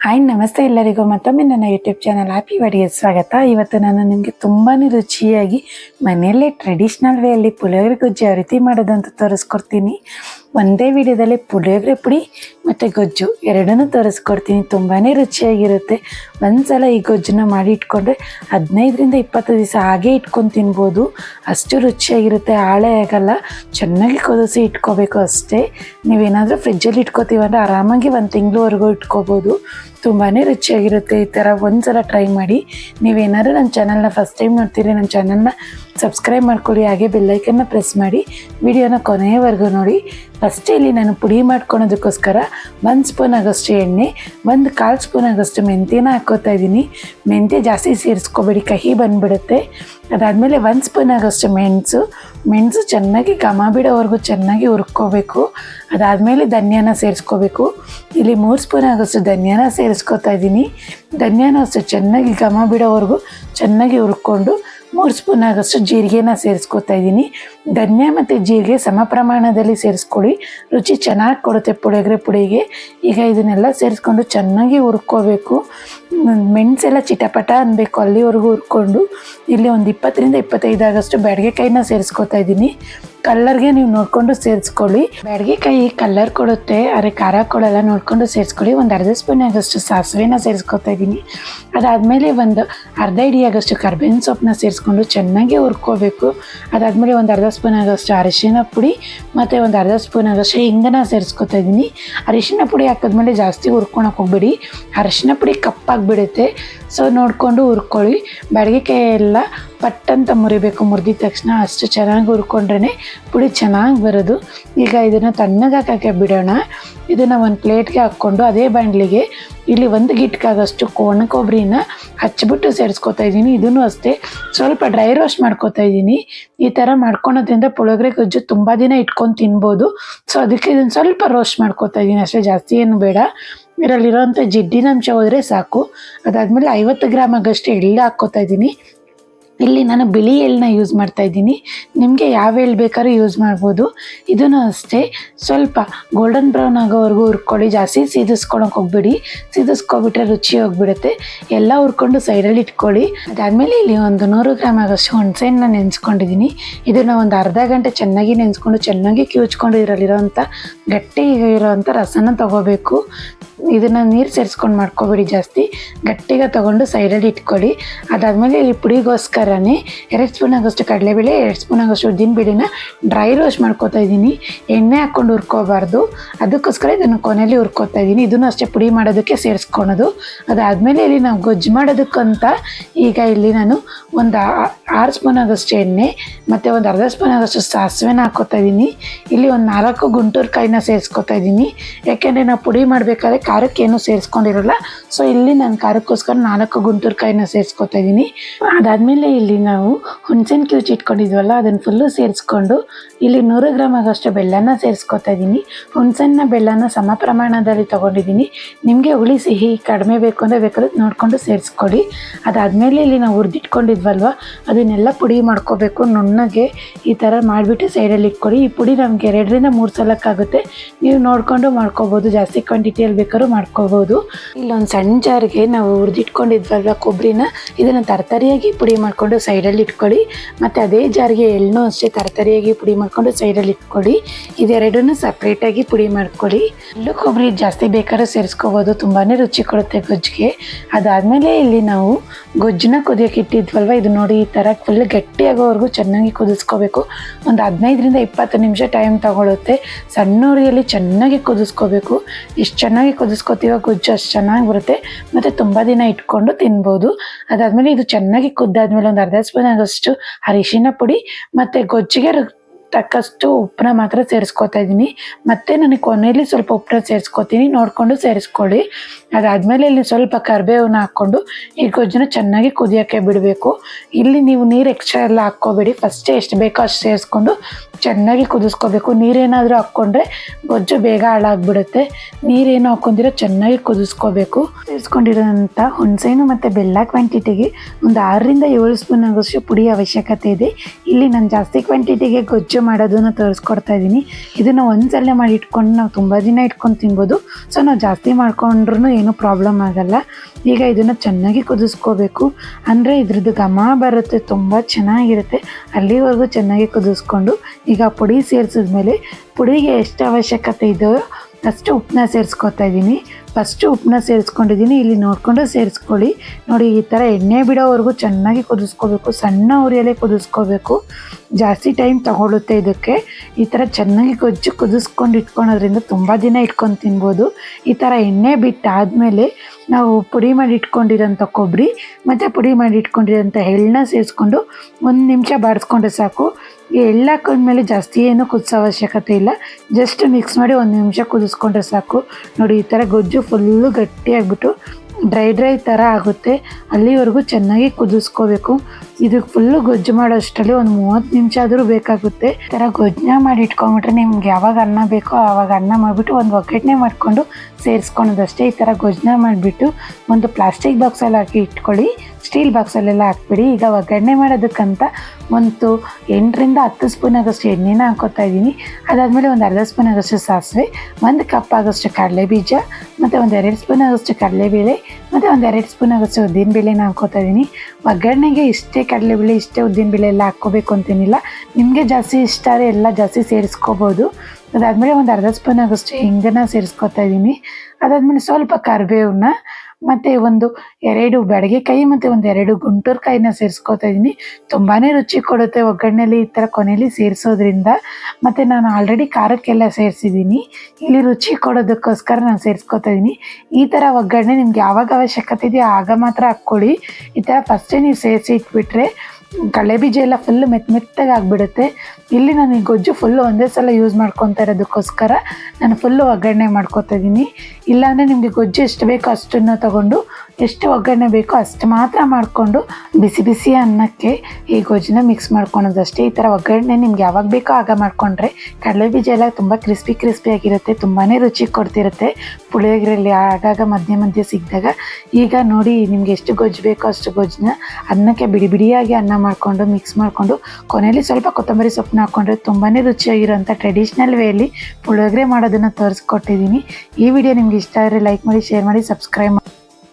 Hi ನಮಸ್ತೆ ಎಲ್ಲರಿಗೂ ಮತ್ತೊಮ್ಮೆ ನನ್ನ ಯೂಟ್ಯೂಬ್ ಚಾನಲ್ ಹ್ಯಾಪಿ ವಡಿಗೆ ಸ್ವಾಗತ. ಇವತ್ತು ನಾನು ನಿಮಗೆ ತುಂಬಾ ರುಚಿಯಾಗಿ ಮನೆಯಲ್ಲೇ ಟ್ರೆಡಿಷ್ನಲ್ ವೇಯಲ್ಲಿ ಪುಳಿಯೋಗರೆ ಗೊಜ್ಜು ಯಾವ ರೀತಿ ಮಾಡೋದಂತ ತೋರಿಸ್ಕೊಡ್ತೀನಿ. ಒಂದೇ ವಿಡಿಯೋದಲ್ಲಿ ಪುಳಿಯೋಗರೆ ಪುಡಿ ಮತ್ತು ಗೊಜ್ಜು ಎರಡನ್ನೂ ತೋರಿಸ್ಕೊಡ್ತೀನಿ. ತುಂಬಾ ರುಚಿಯಾಗಿರುತ್ತೆ. ಒಂದ್ಸಲ ಈ ಗೊಜ್ಜನ್ನ ಮಾಡಿ ಇಟ್ಕೊಂಡ್ರೆ ಹದಿನೈದರಿಂದ ಇಪ್ಪತ್ತು ದಿವಸ ಹಾಗೆ ಇಟ್ಕೊಂಡು ತಿನ್ಬೋದು. ಅಷ್ಟು ರುಚಿಯಾಗಿರುತ್ತೆ. ಹಾಳೆ ಆಗಲ್ಲ. ಚೆನ್ನಾಗಿ ಕುದಿಸಿ ಇಟ್ಕೋಬೇಕು ಅಷ್ಟೇ. ನೀವೇನಾದರೂ ಫ್ರಿಜ್ಜಲ್ಲಿ ಇಟ್ಕೋತೀವಂದ್ರೆ ಆರಾಮಾಗಿ ಒಂದು ತಿಂಗಳವರೆಗೂ ಇಟ್ಕೋಬೋದು. ತುಂಬಾ ರುಚಿಯಾಗಿರುತ್ತೆ ಈ ಥರ ಒಂದ್ಸಲ ಟ್ರೈ ಮಾಡಿ. ನೀವೇನಾದ್ರೂ ನನ್ನ ಚಾನಲ್ನ ಫಸ್ಟ್ ಟೈಮ್ ನೋಡ್ತೀರಿ ನನ್ನ ಚಾನಲ್ನ ಸಬ್ಸ್ಕ್ರೈಬ್ ಮಾಡ್ಕೊಳ್ಳಿ, ಹಾಗೆ ಬೆಲ್ಲೈಕನ್ನ ಪ್ರೆಸ್ ಮಾಡಿ. ವಿಡಿಯೋನ ಕೊನೆಯವರೆಗೂ ನೋಡಿ. ಫಸ್ಟ್ ಇಲ್ಲಿ ನಾನು ಪುಡಿ ಮಾಡ್ಕೊಳೋದಕ್ಕೋಸ್ಕರ ಒಂದು ಸ್ಪೂನ್ ಆಗೋಷ್ಟು ಎಣ್ಣೆ, ಒಂದು ಕಾಲು ಸ್ಪೂನ್ ಆಗೋಷ್ಟು ಮೆಂತ್ಯನ ಹಾಕೋತಾ ಇದ್ದೀನಿ. ಮೆಂತ್ಯ ಜಾಸ್ತಿ ಸೇರಿಸ್ಕೋಬೇಡಿ, ಕಹಿ ಬಂದುಬಿಡುತ್ತೆ. ಅದಾದಮೇಲೆ ಒಂದು ಸ್ಪೂನ್ ಆಗೋಷ್ಟು ಮೆಣಸು. ಮೆಣಸು ಚೆನ್ನಾಗಿ ಘಮ ಬಿಡೋವರೆಗೂ ಚೆನ್ನಾಗಿ ಹುರ್ಕೋಬೇಕು. ಅದಾದಮೇಲೆ ಧನ್ಯನ ಸೇರಿಸ್ಕೋಬೇಕು. ಇಲ್ಲಿ ಮೂರು ಸ್ಪೂನ್ ಆಗೋಷ್ಟು ಧನ್ಯನ ಸೇರಿಸ್ಕೋತಾ ಇದ್ದೀನಿ. ಧನ್ಯನ ಅಷ್ಟು ಚೆನ್ನಾಗಿ ಘಮ ಬಿಡೋವರೆಗೂ ಚೆನ್ನಾಗಿ ಹುರ್ಕೊಂಡು ಮೂರು ಸ್ಪೂನ್ ಆಗಷ್ಟು ಜೀರಿಗೆನ ಸೇರಿಸ್ಕೊತಾ ಇದ್ದೀನಿ. ಧನ್ಯ ಮತ್ತು ಜೀರಿಗೆ ಸಮ ಪ್ರಮಾಣದಲ್ಲಿ ಸೇರಿಸ್ಕೊಳ್ಳಿ. ರುಚಿ ಚೆನ್ನಾಗಿ ಕೊಡುತ್ತೆ ಪುಳಿಯೋಗರೆ ಪುಡಿಗೆ. ಈಗ ಇದನ್ನೆಲ್ಲ ಸೇರಿಸ್ಕೊಂಡು ಚೆನ್ನಾಗಿ ಹುರ್ಕೋಬೇಕು. ಮೆಣಸೆಲ್ಲ ಚಿಟಪಟ ಅನ್ಬೇಕು, ಅಲ್ಲಿವರೆಗೂ ಹುರ್ಕೊಂಡು. ಇಲ್ಲಿ ಒಂದು ಇಪ್ಪತ್ತರಿಂದ ಇಪ್ಪತ್ತೈದು ಆಗಷ್ಟು ಬ್ಯಾಡಿಗೆಕಾಯಿನ ಸೇರಿಸ್ಕೊತಾ ಇದ್ದೀನಿ. ಕಲ್ಲರ್ಗೆ ನೀವು ನೋಡಿಕೊಂಡು ಸೇರಿಸ್ಕೊಳ್ಳಿ. ಬ್ಯಾಡಿಗೆಕಾಯಿ ಕಲ್ಲರ್ ಕೊಡುತ್ತೆ, ಆದರೆ ಖಾರ ಕೊಡೋಲ್ಲ, ನೋಡಿಕೊಂಡು ಸೇರಿಸ್ಕೊಳ್ಳಿ. ಒಂದು ಅರ್ಧ ಸ್ಪೂನ್ ಆಗೋಷ್ಟು ಸಾಸಿವೆನ ಸೇರಿಸ್ಕೊತಾ ಇದ್ದೀನಿ ಅದಾದಮೇಲೆ ಒಂದು ಅರ್ಧ ಇಡಿ ಆಗೋಷ್ಟು ಕರ್ಬೇವಿನ ಸೊಪ್ಪನ್ನ ಸೇರಿಸ್ಕೊಂಡು ಚೆನ್ನಾಗಿ ಹುರ್ಕೋಬೇಕು. ಅದಾದಮೇಲೆ ಒಂದು ಅರ್ಧ ಸ್ಪೂನ್ ಆಗೋಷ್ಟು ಅರಿಶಿನ ಪುಡಿ, ಮತ್ತು ಒಂದು ಅರ್ಧ ಸ್ಪೂನ್ ಆಗೋಷ್ಟು ಹಿಂಗನ ಸೇರಿಸ್ಕೊತಾ ಇದ್ದೀನಿ ಅರಿಶಿನ ಪುಡಿ ಹಾಕಿದ್ಮೇಲೆ ಜಾಸ್ತಿ ಹುರ್ಕೊಳಕ್ಕೆ ಹೋಗ್ಬೇಡಿ. ಅರಿಶಿನ ಪುಡಿ ಕಪ್ಪಾಗಿಬಿಡುತ್ತೆ. ಸೊ ನೋಡಿಕೊಂಡು ಹುರ್ಕೊಳ್ಳಿ. ಕೈ ಎಲ್ಲ ಪಟ್ಟಂತ ಮುರಿಬೇಕು. ಮುರಿದಿದ ತಕ್ಷಣ ಅಷ್ಟು ಚೆನ್ನಾಗಿ ಹುರ್ಕೊಂಡ್ರೆ ಪುಡಿ ಚೆನ್ನಾಗಿ ಬರೋದು. ಈಗ ಇದನ್ನು ತಣ್ಣಗೆ ಹಾಕೋಕ್ಕೆ ಬಿಡೋಣ. ಇದನ್ನು ಒಂದು ಪ್ಲೇಟ್ಗೆ ಹಾಕ್ಕೊಂಡು ಅದೇ ಬಾಣಲಿಗೆ ಇಲ್ಲಿ ಒಂದು ಗಿಟ್ಕಾಗಷ್ಟು ಒಣ ಕೊಬ್ಬರಿನ ಹಚ್ಚಿಬಿಟ್ಟು ಸೇರಿಸ್ಕೊತಾ ಇದ್ದೀನಿ. ಇದನ್ನು ಅಷ್ಟೇ ಸ್ವಲ್ಪ ಡ್ರೈ ರೋಸ್ಟ್ ಮಾಡ್ಕೊತಾ ಇದ್ದೀನಿ. ಈ ಥರ ಮಾಡ್ಕೊಳೋದ್ರಿಂದ ಪುಳಿಯೋಗರೆ ಗೊಜ್ಜು ತುಂಬ ದಿನ ಇಟ್ಕೊಂಡು ತಿನ್ಬೋದು. ಸೊ ಅದಕ್ಕೆ ಇದನ್ನು ಸ್ವಲ್ಪ ರೋಸ್ಟ್ ಮಾಡ್ಕೊತಾ ಇದ್ದೀನಿ. ಅಷ್ಟೇ ಜಾಸ್ತಿ ಏನು ಬೇಡ. ಇದರಲ್ಲಿರೋಂಥ ಜಿಡ್ಡಿನಂಶ ಹೋದರೆ ಸಾಕು. ಅದಾದಮೇಲೆ ಐವತ್ತು ಗ್ರಾಮ್ ಆಗಷ್ಟು ಎಳ್ಳು ಹಾಕ್ಕೋತಾ ಇದ್ದೀನಿ. ಇಲ್ಲಿ ನಾನು ಬಿಳಿ ಎಳ್ಳನ್ನ ಯೂಸ್ ಮಾಡ್ತಾ ಇದ್ದೀನಿ. ನಿಮಗೆ ಯಾವ ಎಳ್ಳು ಬೇಕಾದ್ರೂ ಯೂಸ್ ಮಾಡ್ಬೋದು. ಇದನ್ನು ಅಷ್ಟೇ. ಸ್ವಲ್ಪ ಗೋಲ್ಡನ್ ಬ್ರೌನ್ ಆಗೋವರೆಗೂ ಹುರ್ಕೊಳ್ಳಿ. ಜಾಸ್ತಿ ಸೀದಿಸ್ಕೊಳಕ್ಕೆ ಹೋಗ್ಬಿಡಿ. ಸೀದಿಸ್ಕೊಬಿಟ್ರೆ ರುಚಿ ಹೋಗ್ಬಿಡುತ್ತೆ. ಎಲ್ಲ ಹುರ್ಕೊಂಡು ಸೈಡಲ್ಲಿ ಇಟ್ಕೊಳ್ಳಿ. ಅದಾದಮೇಲೆ ಇಲ್ಲಿ ಒಂದು ನೂರು ಗ್ರಾಮ್ ಆಗೋಷ್ಟು ಹುಣಸೆಹಣ್ಣನ್ನ ನೆನೆಸ್ಕೊಂಡಿದ್ದೀನಿ. ಇದನ್ನು ಒಂದು ಅರ್ಧ ಗಂಟೆ ಚೆನ್ನಾಗಿ ನೆನೆಸ್ಕೊಂಡು ಚೆನ್ನಾಗಿ ಕಿವುಚ್ಕೊಂಡು ಇದರಲ್ಲಿರೋಂಥ ಗಟ್ಟಿ ಇರೋವಂಥ ರಸನ ತಗೋಬೇಕು. ಇದನ್ನು ನೀರು ಸೇರಿಸ್ಕೊಂಡು ಮಾಡ್ಕೋಬೇಡಿ ಜಾಸ್ತಿ. ಗಟ್ಟಿಗೆ ತೊಗೊಂಡು ಸೈಡಲ್ಲಿ ಇಟ್ಕೊಳ್ಳಿ ಅದಾದಮೇಲೆ ಇಲ್ಲಿ ಪುಡಿಗೋಸ್ಕರನೇ ಎರಡು ಸ್ಪೂನ್ ಆಗೋಷ್ಟು ಕಡಲೆಬೇಳೆ, ಎರಡು ಸ್ಪೂನ್ ಆಗೋಷ್ಟು ಉದ್ದಿನ ಬೇಳೆನ ಡ್ರೈ ರೋಸ್ಟ್ ಮಾಡ್ಕೋತಾ ಇದ್ದೀನಿ ಎಣ್ಣೆ ಹಾಕ್ಕೊಂಡು ಹುರ್ಕೋಬಾರ್ದು. ಅದಕ್ಕೋಸ್ಕರ ಇದನ್ನು ಕೊನೆಯಲ್ಲಿ ಹುರ್ಕೋತಾ ಇದ್ದೀನಿ ಇದನ್ನು ಅಷ್ಟೇ ಪುಡಿ ಮಾಡೋದಕ್ಕೆ ಸೇರಿಸ್ಕೊಳೋದು. ಅದಾದಮೇಲೆ ಇಲ್ಲಿ ನಾವು ಗೊಜ್ಜು ಮಾಡೋದಕ್ಕಂತ ಈಗ ಇಲ್ಲಿ ನಾನು ಒಂದು ಆರು ಸ್ಪೂನ್ ಆಗೋಷ್ಟು ಎಣ್ಣೆ, ಮತ್ತು ಒಂದು ಅರ್ಧ ಸ್ಪೂನ್ ಆಗೋಷ್ಟು ಸಾಸಿವೆನ ಹಾಕೋತಾ ಇದ್ದೀನಿ ಇಲ್ಲಿ ಒಂದು ನಾಲ್ಕು ಗುಂಟೂರು ಕಾಯಿನ ಸೇರಿಸ್ಕೊತಾ ಇದ್ದೀನಿ ಯಾಕೆಂದರೆ ನಾವು ಪುಡಿ ಮಾಡಬೇಕಾದ್ರೆ ಖಾರಕ್ಕೆ ಏನು ಸೇರಿಸ್ಕೊಂಡಿರಲ್ಲ. ಸೊ ಇಲ್ಲಿ ನಾನು ಖಾರಕ್ಕೋಸ್ಕರ ನಾಲ್ಕು ಗುಂಟೂರು ಕಾಯಿನ ಸೇರಿಸ್ಕೊತಾ ಇದ್ದೀನಿ ಅದಾದಮೇಲೆ ಇಲ್ಲಿ ನಾವು ಹುಣಸೆನ್ ಕಿವುಚಿ ಇಟ್ಕೊಂಡಿದ್ವಲ್ಲ ಅದನ್ನು ಫುಲ್ಲು ಸೇರಿಸ್ಕೊಂಡು ಇಲ್ಲಿ ನೂರು ಗ್ರಾಮ್ ಆಗೋಷ್ಟು ಬೆಲ್ಲನ ಸೇರಿಸ್ಕೊತಾ ಇದ್ದೀನಿ ಹುಣಸೆನ್ನ ಬೆಲ್ಲನ ಸಮ ಪ್ರಮಾಣದಲ್ಲಿ ತೊಗೊಂಡಿದ್ದೀನಿ ನಿಮಗೆ ಹುಳಿ ಸಿಹಿ ಕಡಿಮೆ ಬೇಕು ಅಂದರೆ ಬೇಕಾದ್ರೆ ನೋಡಿಕೊಂಡು ಸೇರಿಸ್ಕೊಡಿ. ಅದಾದಮೇಲೆ ಇಲ್ಲಿ ನಾವು ಹುರಿದಿಟ್ಕೊಂಡಿದ್ವಲ್ವ, ಅದನ್ನೆಲ್ಲ ಪುಡಿ ಮಾಡ್ಕೋಬೇಕು. ನುಣ್ಣಗೆ ಈ ಥರ ಮಾಡಿಬಿಟ್ಟು ಸೈಡಲ್ಲಿ ಇಟ್ಕೊಡಿ. ಈ ಪುಡಿ ನಮಗೆ ಎರಡರಿಂದ ಮೂರು ಸಲಕ್ಕಾಗುತ್ತೆ. ನೀವು ನೋಡಿಕೊಂಡು ಮಾಡ್ಕೋಬೋದು. ಜಾಸ್ತಿ ಕ್ವಾಂಟಿಟಿಯಲ್ಲಿ ಬೇಕಾದ್ರೂ ಮಾಡ್ಕೋಬೋದು ಇಲ್ಲೊಂದು ಸಣ್ಣ ಜಾರಿಗೆ ನಾವು ಹುರಿದಿಟ್ಕೊಂಡಿದ್ವಲ್ವ ಕೊಬ್ಬರಿನ ಇದನ್ನು ತರತರಿಯಾಗಿ ಪುಡಿ ಮಾಡಿಕೊಂಡು ಸೈಡಲ್ಲಿ ಇಟ್ಕೊಳ್ಳಿ. ಮತ್ತು ಅದೇ ಜಾರಿಗೆ ಎಳ್ಳು ಅಷ್ಟೇ ತರತರಿಯಾಗಿ ಪುಡಿ ಮಾಡಿಕೊಂಡು ಸೈಡಲ್ಲಿ ಇಟ್ಕೊಳ್ಳಿ. ಇದೆರಡನ್ನೂ ಸಪ್ರೇಟಾಗಿ ಪುಡಿ ಮಾಡ್ಕೊಳ್ಳಿ. ಎಳ್ಳು ಕೊಬ್ಬರಿ ಜಾಸ್ತಿ ಬೇಕಾದ್ರೂ ಸೇರಿಸ್ಕೋಬೋದು ತುಂಬಾ ರುಚಿ ಕೊಡುತ್ತೆ ಗೊಜ್ಜಿಗೆ. ಅದಾದಮೇಲೆ ಇಲ್ಲಿ ನಾವು ಗೊಜ್ಜನ್ನ ಕುದಿಯೋಕೆ ಇಟ್ಟಿದ್ವಲ್ವ, ಇದು ನೋಡಿ ಈ ಥರ ಫುಲ್ ಗಟ್ಟಿಯಾಗೋವರೆಗೂ ಚೆನ್ನಾಗಿ ಕುದಿಸ್ಕೋಬೇಕು. ಒಂದು ಹದಿನೈದರಿಂದ ಇಪ್ಪತ್ತು ನಿಮಿಷ ಟೈಮ್ ತಗೊಳುತ್ತೆ. ಸಣ್ಣ ಉರಿಯಲ್ಲಿ ಚೆನ್ನಾಗಿ ಕುದಿಸ್ಕೋಬೇಕು. ಇಷ್ಟು ಚೆನ್ನಾಗಿ ಕುದಿಸ್ಕೋತೀವೋ ಗೊಜ್ಜು ಅಷ್ಟು ಚೆನ್ನಾಗಿ ಬರುತ್ತೆ. ಮತ್ತು ತುಂಬ ದಿನ ಇಟ್ಕೊಂಡು ತಿನ್ಬೋದು. ಅದಾದಮೇಲೆ ಇದು ಚೆನ್ನಾಗಿ ಕುದ್ದಾದ್ಮೇಲೆ ಒಂದು ಅರ್ಧ ಸ್ಪೂನ್ ಆಗೋಷ್ಟು ಅರಿಶಿನ ಪುಡಿ, ಮತ್ತು ಗೊಜ್ಜಿಗೆ ತಕ್ಕಷ್ಟು ಉಪ್ಪನ್ನ ಮಾತ್ರ ಸೇರಿಸ್ಕೊತಾ ಇದ್ದೀನಿ. ಮತ್ತು ನನಗೆ ಕೊನೆಯಲ್ಲಿ ಸ್ವಲ್ಪ ಉಪ್ಪನ್ನ ಸೇರಿಸ್ಕೊತೀನಿ. ನೋಡಿಕೊಂಡು ಸೇರಿಸ್ಕೊಳ್ಳಿ. ಅದಾದಮೇಲೆ ಇಲ್ಲಿ ಸ್ವಲ್ಪ ಕರಿಬೇವನ್ನ ಹಾಕ್ಕೊಂಡು ಈ ಗೊಜ್ಜನ್ನ ಚೆನ್ನಾಗಿ ಕುದಿಯೋಕ್ಕೆ ಬಿಡಬೇಕು. ಇಲ್ಲಿ ನೀವು ನೀರು ಎಕ್ಸ್ಟ್ರಾ ಎಲ್ಲ ಹಾಕ್ಕೋಬೇಡಿ. ಫಸ್ಟೇ ಎಷ್ಟು ಬೇಕೋ ಅಷ್ಟು ಸೇರಿಸ್ಕೊಂಡು ಚೆನ್ನಾಗಿ ಕುದಿಸ್ಕೋಬೇಕು. ನೀರೇನಾದರೂ ಹಾಕ್ಕೊಂಡ್ರೆ ಗೊಜ್ಜು ಬೇಗ ಹಾಳಾಗ್ಬಿಡುತ್ತೆ. ನೀರೇನು ಹಾಕ್ಕೊಂಡಿರೋ ಚೆನ್ನಾಗಿ ಕುದಿಸ್ಕೋಬೇಕು. ಸೇರಿಸ್ಕೊಂಡಿರೋಂಥ ಹುಣಸೆಹಣ್ಣು ಮತ್ತು ಬೆಲ್ಲ ಕ್ವಾಂಟಿಟಿಗೆ ಒಂದು ಆರರಿಂದ ಏಳು ಸ್ಪೂನ್ ಆಗೋಷ್ಟು ಪುಡಿ ಅವಶ್ಯಕತೆ ಇದೆ. ಇಲ್ಲಿ ನಾನು ಜಾಸ್ತಿ ಕ್ವಾಂಟಿಟಿಗೆ ಗೊಜ್ಜು ಗೊಜ್ಜು ಮಾಡೋದನ್ನು ತೋರಿಸ್ಕೊಡ್ತಾ ಇದ್ದೀನಿ ಇದನ್ನು ಒಂದ್ಸಲ ಮಾಡಿ ಇಟ್ಕೊಂಡು ನಾವು ತುಂಬ ದಿನ ಇಟ್ಕೊಂಡು ತಿನ್ಬೋದು. ಸೊ ನಾವು ಜಾಸ್ತಿ ಮಾಡ್ಕೊಂಡ್ರೂ ಏನೂ ಪ್ರಾಬ್ಲಮ್ ಆಗಲ್ಲ. ಈಗ ಇದನ್ನು ಚೆನ್ನಾಗಿ ಕುದಿಸ್ಕೋಬೇಕು. ಅಂದರೆ ಇದ್ರದ್ದು ಘಮ ಬರುತ್ತೆ, ತುಂಬ ಚೆನ್ನಾಗಿರುತ್ತೆ. ಅಲ್ಲಿವರೆಗೂ ಚೆನ್ನಾಗಿ ಕುದಿಸ್ಕೊಂಡು ಈಗ ಪುಡಿ ಸೇರಿಸಿದ್ಮೇಲೆ ಪುಡಿಗೆ ಎಷ್ಟು ಅವಶ್ಯಕತೆ ಇದೆಯೋ ಅಷ್ಟು ಉಪ್ಪನ್ನ ಸೇರಿಸ್ಕೊತಾ ಇದ್ದೀನಿ ಫಸ್ಟು ಉಪ್ಪನ್ನ ಸೇರಿಸ್ಕೊಂಡಿದ್ದೀನಿ. ಇಲ್ಲಿ ನೋಡಿಕೊಂಡು ಸೇರಿಸ್ಕೊಳ್ಳಿ. ನೋಡಿ, ಈ ಥರ ಎಣ್ಣೆ ಬಿಡೋವರೆಗೂ ಚೆನ್ನಾಗಿ ಕುದಿಸ್ಕೋಬೇಕು. ಸಣ್ಣ ಉರಿಯಲ್ಲೇ ಕುದಿಸ್ಕೋಬೇಕು. ಜಾಸ್ತಿ ಟೈಮ್ ತಗೊಳುತ್ತೆ ಇದಕ್ಕೆ. ಈ ಥರ ಚೆನ್ನಾಗಿ ಗೊಜ್ಜು ಕುದಿಸ್ಕೊಂಡು ಇಟ್ಕೊಳೋದ್ರಿಂದ ತುಂಬ ದಿನ ಇಟ್ಕೊಂಡು ತಿನ್ಬೋದು. ಈ ಥರ ಎಣ್ಣೆ ಬಿಟ್ಟಾದಮೇಲೆ ನಾವು ಪುಡಿ ಮಾಡಿ ಇಟ್ಕೊಂಡಿರೋಂಥ ಕೊಬ್ಬರಿ, ಮತ್ತು ಪುಡಿ ಮಾಡಿ ಇಟ್ಕೊಂಡಿರೋಂಥ ಎಳ್ಳನ್ನ ಸೇರಿಸ್ಕೊಂಡು ಒಂದು ನಿಮಿಷ ಬಾಡಿಸ್ಕೊಂಡ್ರೆ ಸಾಕು. ಈ ಎಳ್ಳು ಹಾಕೊಂಡ್ಮೇಲೆ ಜಾಸ್ತಿ ಏನು ಕುದಿಸೋ ಅವಶ್ಯಕತೆ ಇಲ್ಲ. ಜಸ್ಟ್ ಮಿಕ್ಸ್ ಮಾಡಿ ಒಂದು ನಿಮಿಷ ಕುದಿಸ್ಕೊಂಡ್ರೆ ಸಾಕು. ನೋಡಿ, ಈ ಥರ ಗೊಜ್ಜು ಫುಲ್ಲು ಗಟ್ಟಿಯಾಗಿಬಿಟ್ಟು ಡ್ರೈ ಡ್ರೈ ಥರ ಆಗುತ್ತೆ. ಅಲ್ಲಿವರೆಗೂ ಚೆನ್ನಾಗಿ ಕುದಿಸ್ಕೋಬೇಕು. ಇದು ಫುಲ್ಲು ಗೊಜ್ಜು ಮಾಡೋಷ್ಟರಲ್ಲಿ ಒಂದು ಮೂವತ್ತು ನಿಮಿಷ ಆದರೂ ಬೇಕಾಗುತ್ತೆ. ಈ ಥರ ಗೊಜ್ಜನ ಮಾಡಿ ಇಟ್ಕೊಂಡ್ಬಿಟ್ರೆ ನಿಮ್ಗೆ ಯಾವಾಗ ಅನ್ನ ಬೇಕೋ ಆವಾಗ ಅನ್ನ ಮಾಡಿಬಿಟ್ಟು ಒಂದು ಒಗ್ಗರಣೆ ಮಾಡಿಕೊಂಡು ಸೇರಿಸ್ಕೊಳೋದಷ್ಟೇ ಈ ಥರ ಗೊಜ್ಜನ ಮಾಡಿಬಿಟ್ಟು ಒಂದು ಪ್ಲಾಸ್ಟಿಕ್ ಬಾಕ್ಸಲ್ಲಿ ಹಾಕಿ ಇಟ್ಕೊಳ್ಳಿ. ಸ್ಟೀಲ್ ಬಾಕ್ಸಲ್ಲೆಲ್ಲ ಹಾಕ್ಬಿಡಿ. ಈಗ ಒಗ್ಗರಣೆ ಮಾಡೋದಕ್ಕಂತ ಒಂದು ಎಂಟರಿಂದ ಹತ್ತು ಸ್ಪೂನ್ ಆಗೋಷ್ಟು ಎಣ್ಣೆನ ಹಾಕೋತಾ ಇದ್ದೀನಿ. ಅದಾದಮೇಲೆ ಒಂದು ಅರ್ಧ ಸ್ಪೂನ್ ಆಗೋಷ್ಟು ಸಾಸಿವೆ, ಒಂದು ಕಪ್ ಆಗೋಷ್ಟು ಕಡಲೆ ಬೀಜ ಮತ್ತು ಒಂದು ಎರಡು ಸ್ಪೂನ್ ಆಗೋಷ್ಟು ಕಡಲೆಬೇಳೆ, ಮತ್ತು ಒಂದು ಎರಡು ಸ್ಪೂನ್ ಆಗೋಷ್ಟು ಉದ್ದಿನಬೇಳೆನ ಹಾಕೋತಾ ಇದ್ದೀನಿ. ಒಗ್ಗರಣೆಗೆ ಇಷ್ಟೇ ಕಡಲೆಬೇಳೆ ಇಷ್ಟೇ ಉದ್ದಿನಬೇಳೆ ಎಲ್ಲ ಹಾಕ್ಕೋಬೇಕು ಅಂತೇನಿಲ್ಲ. ನಿಮಗೆ ಜಾಸ್ತಿ ಇಷ್ಟ ಆದರೆ ಎಲ್ಲ ಜಾಸ್ತಿ ಸೇರಿಸ್ಕೋಬೋದು. ಅದಾದಮೇಲೆ ಒಂದು ಅರ್ಧ ಸ್ಪೂನ್ ಆಗೋಷ್ಟು ಹಿಂಗನ್ನ ಸೇರಿಸ್ಕೊತಾ ಇದ್ದೀನಿ ಅದಾದಮೇಲೆ ಸ್ವಲ್ಪ ಕರಿಬೇವನ್ನ ಮತ್ತು ಒಂದು ಎರಡು ಬೆಳಗೆಕಾಯಿ ಮತ್ತು ಒಂದು ಎರಡು ಗುಂಟೂರು ಕಾಯಿನ ಸೇರಿಸ್ಕೊತಾ ಇದ್ದೀನಿ ತುಂಬಾ ರುಚಿ ಕೊಡುತ್ತೆ ಒಗ್ಗರಣೆಲಿ ಈ ಥರ ಕೊನೆಯಲ್ಲಿ ಸೇರಿಸೋದ್ರಿಂದ. ಮತ್ತು ನಾನು ಆಲ್ರೆಡಿ ಖಾರಕ್ಕೆಲ್ಲ ಸೇರಿಸಿದ್ದೀನಿ ಇಲ್ಲಿ ರುಚಿ ಕೊಡೋದಕ್ಕೋಸ್ಕರ ನಾನು ಸೇರಿಸ್ಕೊತಾ ಇದ್ದೀನಿ ಈ ಥರ ಒಗ್ಗರಣೆ ನಿಮ್ಗೆ ಯಾವಾಗ ಅವಶ್ಯಕತೆ ಇದೆಯೋ ಆಗ ಮಾತ್ರ ಹಾಕ್ಕೊಳ್ಳಿ. ಈ ಥರ ಫಸ್ಟೇ ನೀವು ಸೇರಿಸಿ ಇಟ್ಬಿಟ್ರೆ ಕಡಲೆ ಬೀಜ ಎಲ್ಲ ಫುಲ್ ಮೆತ್ತ ಮೆತ್ತಗೆ ಆಗಿಬಿಡುತ್ತೆ. ಇಲ್ಲಿ ನಾನು ಈ ಗೊಜ್ಜು ಫುಲ್ಲು ಒಂದೇ ಸಲ ಯೂಸ್ ಮಾಡ್ಕೊತಾ ಇರೋದಕ್ಕೋಸ್ಕರ ನಾನು ಫುಲ್ಲು ಒಗ್ಗರಣೆ ಮಾಡ್ಕೊತಾ ಇದ್ದೀನಿ ಇಲ್ಲಾಂದರೆ ನಿಮಗೆ ಗೊಜ್ಜು ಎಷ್ಟು ಬೇಕೋ ಅಷ್ಟನ್ನು ತಗೊಂಡು ಎಷ್ಟು ಒಗ್ಗರಣೆ ಬೇಕೋ ಅಷ್ಟು ಮಾತ್ರ ಮಾಡಿಕೊಂಡು ಬಿಸಿ ಬಿಸಿ ಅನ್ನಕ್ಕೆ ಈ ಗೊಜ್ಜನ್ನ ಮಿಕ್ಸ್ ಮಾಡ್ಕೊಳೋದಷ್ಟೇ. ಈ ಥರ ಒಗ್ಗರಣೆ ನಿಮ್ಗೆ ಯಾವಾಗ ಬೇಕೋ ಆಗ ಮಾಡಿಕೊಂಡ್ರೆ ಕಡಲೆ ಬೀಜ ಎಲ್ಲ ತುಂಬ ಕ್ರಿಸ್ಪಿ ಕ್ರಿಸ್ಪಿ ಆಗಿರುತ್ತೆ ತುಂಬಾ ರುಚಿ ಕೊಡ್ತಿರುತ್ತೆ. ಪುಳಿಯೋಗರೆಯಲ್ಲಿ ಆಗಾಗ ಮಧ್ಯೆ ಮಧ್ಯೆ ಸಿಕ್ಕಿದಾಗ ಈಗ ನೋಡಿ ನಿಮ್ಗೆ ಎಷ್ಟು ಗೊಜ್ಜು ಬೇಕೋ ಅಷ್ಟು ಗೊಜ್ಜನ್ನ ಅನ್ನಕ್ಕೆ ಬಿಡಿ ಬಿಡಿಯಾಗಿ ಅನ್ನ ಮಾಡಿಕೊಂಡು ಮಿಕ್ಸ್ ಮಾಡಿಕೊಂಡು, ಕೊನೆಯಲ್ಲಿ ಸ್ವಲ್ಪ ಕೊತ್ತಂಬರಿ ಸೊಪ್ಪನ್ನ ಹಾಕ್ಕೊಂಡ್ರೆ ತುಂಬಾ ರುಚಿಯಾಗಿರುವಂಥ ಟ್ರೆಡಿಷ್ನಲ್ ವೇಲಿ ಪುಳಿಯೋಗರೆ ಮಾಡೋದನ್ನು ತೋರಿಸ್ಕೊಟ್ಟಿದ್ದೀನಿ. ಈ ವಿಡಿಯೋ ನಿಮ್ಗೆ ಇಷ್ಟ ಆದರೆ ಲೈಕ್ ಮಾಡಿ ಶೇರ್ ಮಾಡಿ ಸಬ್ಸ್ಕ್ರೈಬ್ ಮಾಡಿ.